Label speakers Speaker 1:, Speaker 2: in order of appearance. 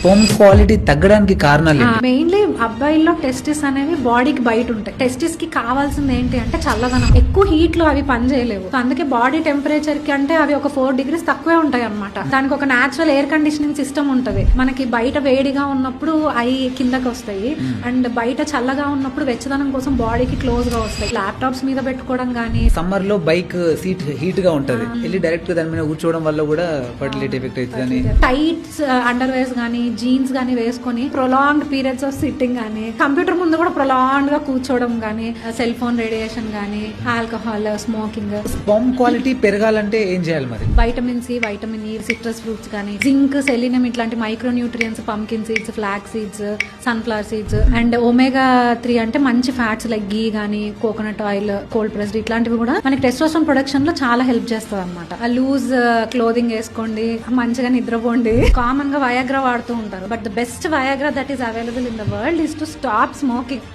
Speaker 1: Sperm quality తగ్గడానికి కారణాలు
Speaker 2: mainly అబ్బాయిల్లో testis అనేవి బాడీకి బయట ఉంటాయి. టెస్టిస్కి కావాల్సింది ఏంటి అంటే చల్లదనం. ఎక్కువ హీట్లో అవి పని చేయలేవు. So అందుకే బాడీ టెంపరేచర్కి అంటే అవి ఒక ఫోర్ డిగ్రీస్ తక్కువే ఉంటాయి అనమాట దానికి ఒక నేచురల్ ఎయిర్ కండిషనింగ్ సిస్టమ్ ఉంటది. మనకి బయట వేడిగా ఉన్నప్పుడు అవి కిందకి వస్తాయి. అండ్ బయట చల్లగా ఉన్నప్పుడు వెచ్చదనం కోసం బాడీకి క్లోజ్గా వస్తాయి. ల్యాప్టాప్స్ మీద పెట్టుకోవడం కానీ
Speaker 1: సమ్మర్లో బైక్ సీట్ హీట్గా ఉంటది. వెళ్ళి డైరెక్ట్గా దాని మీద కూర్చోవడం వల్ల కూడా ఫర్టిలిటీ ఎఫెక్ట్ అవుతుందని
Speaker 2: టైట్స్ అండర్ వేర్స్ కానీ జీన్స్ కానీ వేసుకొని ప్రొలాంగ్డ్ పీరియడ్స్ ఆఫ్ సిట్టింగ్ కానీ కంప్యూటర్ ముందు కూడా ప్రొలాంగ్డ్గా కూర్చోవడం కానీ సెల్ ఫోన్ రేడియేషన్ కానీ ఆల్కహాల్ స్మోకింగ్
Speaker 1: స్పర్మ్ క్వాలిటీ పెరగాలంటే ఏం చేయాలి మరి?
Speaker 2: Vitamin C vitamin E citrus fruits కానీ జింక్ సెలినియం ఇట్లాంటి micro nutrients pumpkin seeds flax seeds sunflower seeds and omega three అంటే మంచి ఫ్యాట్స్ లైక్ గీ కానీ కోకోనట్ ఆయిల్ కోల్డ్ ప్రెస్డ్ ఇట్లాంటివి కూడా మనకి టెస్టోస్టోన్ ప్రొడక్షన్లో చాలా హెల్ప్ చేస్తుంది అనమాట లూజ్ క్లోదింగ్ వేసుకోండి మంచిగా నిద్రపోండి. కామన్గా వయాగ్రా వాడుతూ ఉంటారు but the best Viagra that is available in the world is to stop smoking